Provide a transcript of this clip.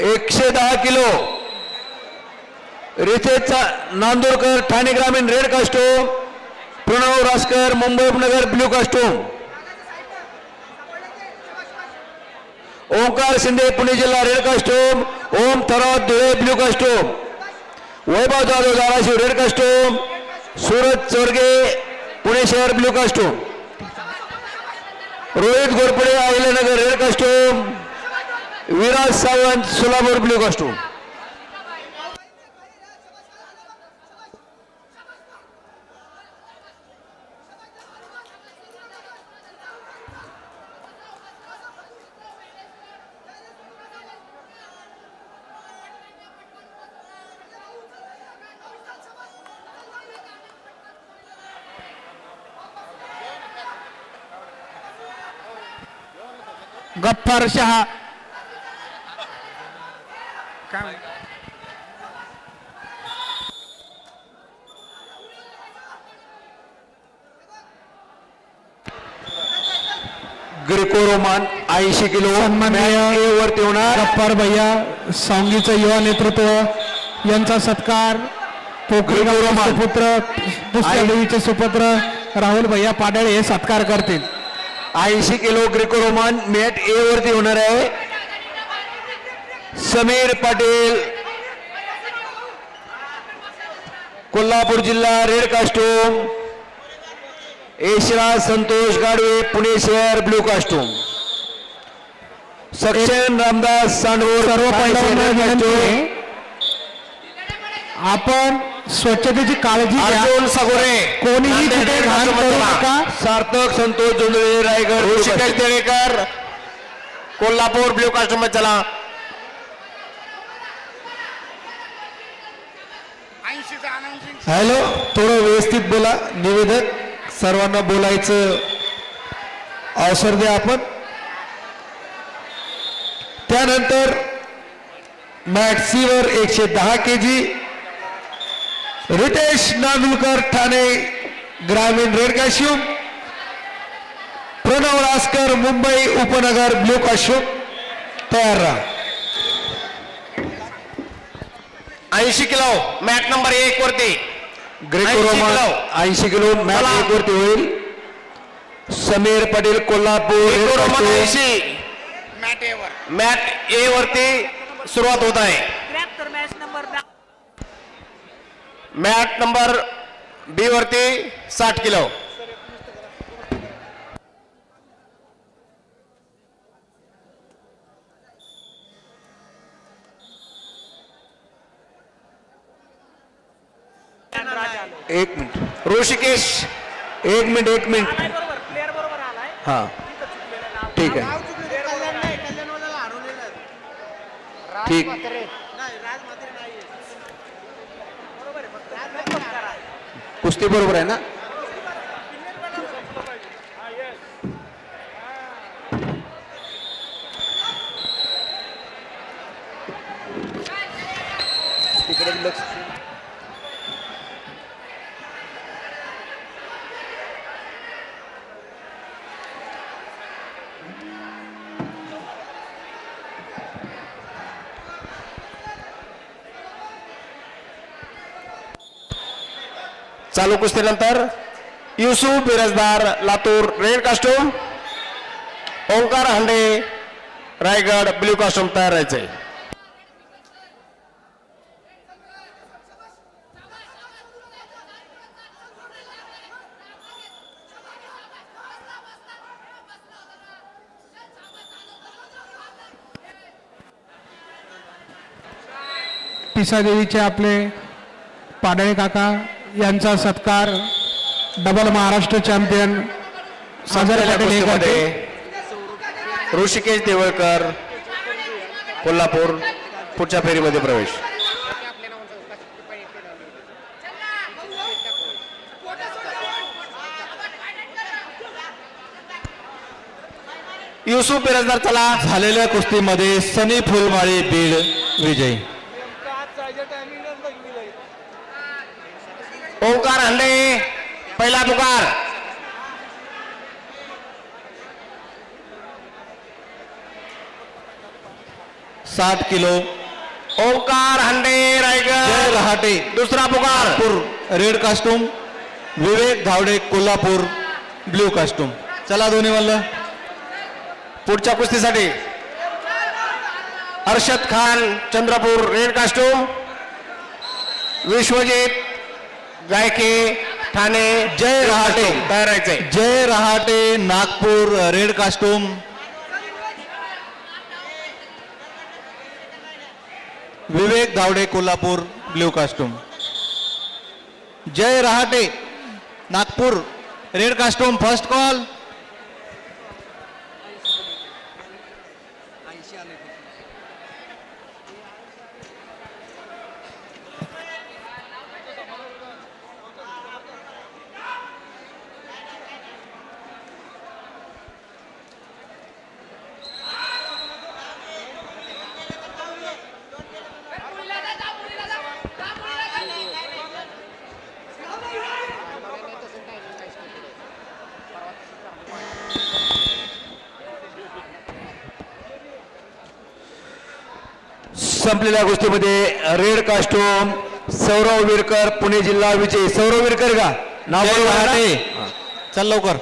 एकशे दहा किलो. रितेशचा नांदुरकर ठाणे ग्रामीण रेड कास्टोम प्रणव रासकर मुंबई उपनगर ब्ल्यू कास्टोम ओंकार शिंदे पुणे जिल्हा red costume Om Tharawat Dhule blue costume Vaibhav Jadhav Dharashiv red costume Suraj Chorge Pune शहर blue costume Rohit Ghorpade Ahilyanagar red costume Viraj Sawant Solapur blue costume Gaffar Shah Greco Roman ऐंशी kilo वरती होणार. गप्पार भैया सांगलीचं युवा नेतृत्व यांचा सत्कार पोखरी गावचे पुत्र पुष्कळदेवीचे सुपुत्र राहुल भैया पाडळे हे सत्कार करतील. ऐंशी kilo Greco Roman mat A वरती होणार आहे. समीर पाटील. कोल्हापूर जिल्हा रेड कास्टूम यशराज संतोष गाडवे पुणे शहर ब्ल्यू कास्टूम सक्षम रामदास सांडवूर सर्व आपण स्वच्छतेची काळजी अर्जुन सगोरे कोणीही तिथे घाण करू नका. सार्थक संतोष जोंधळे रायगड ऋषिकेश देवेकर. कोल्हापूर ब्ल्यू कास्टूममध्ये चला. हॅलो थोडं व्यवस्थित बोला निवेदक सर्वांना बोलायचं अवसर द्या आपण. त्यानंतर मॅक्सीवर एकशे दहा के जी रितेश नांदुलकर ठाणे ग्रामीण रेड काश्यूम प्रणव रासकर मुंबई उपनगर ब्लू काश्यूम तयार राहा. ऐंशी किलो मॅट नंबर एक वरती ग्रेको 80 रोमान किलो. ऐंशी किलो चला. एक वरती होईल समीर पटेल कोल्हापूर. ऐंशी मॅट ए वरती सुरुवात होत आहे मॅट नंबर बी वरती साठ किलो एक मिनिट। ऋषिकेश एक मिनिट एक मिनिट। आलाय बरोबर प्लेअर बरोबर आलाय. हा। तिथं चुकलेलं नाव ठीक आहे. प्लेअर बरोबर आहे. ठीक. बरोबर आहे फक्त नंबर करा. कुस्ती बरोबर आहे ना? चालू कुस्तीनंतर Yusuf Birajdar Latur red costume Omkar Hande Raigad blue costume तयार राहायचंय पिसादेवीचे आपले पाडळे काका यांचा सत्कार डबल महाराष्ट्र चॅम्पियन साजर पाटील ऋषिकेश देवळकर कोल्हापूर पुढच्या फेरीमध्ये प्रवेश. युसुफ बिरजदार चला. झालेल्या कुस्तीमध्ये सनी फुलमाळी बीड विजयी. हंडे पहिला पुकार साठ किलो ओंकार हंडे जय रायगड रहाटे दुसरा पुकार red costume Vivek Dhawade Kolhapur blue costume चला दोन्ही मल्ल पुढच्या कुस्तीसाठी अर्षद खान चंद्रपूर रेड कास्टूम विश्वजित गायके ठाणे जय रहाटे. तयार राहायचंय Jay Rahate Nagpur red costume. Vivek Dhawade Kolhapur blue costume. Jay Rahate Nagpur red costume first call संपलेल्या गोष्टीमध्ये रेड कास्टूम सौरव विरकर पुणे जिल्हा विजय. सौरव विरकर का? नाव. चल लवकर.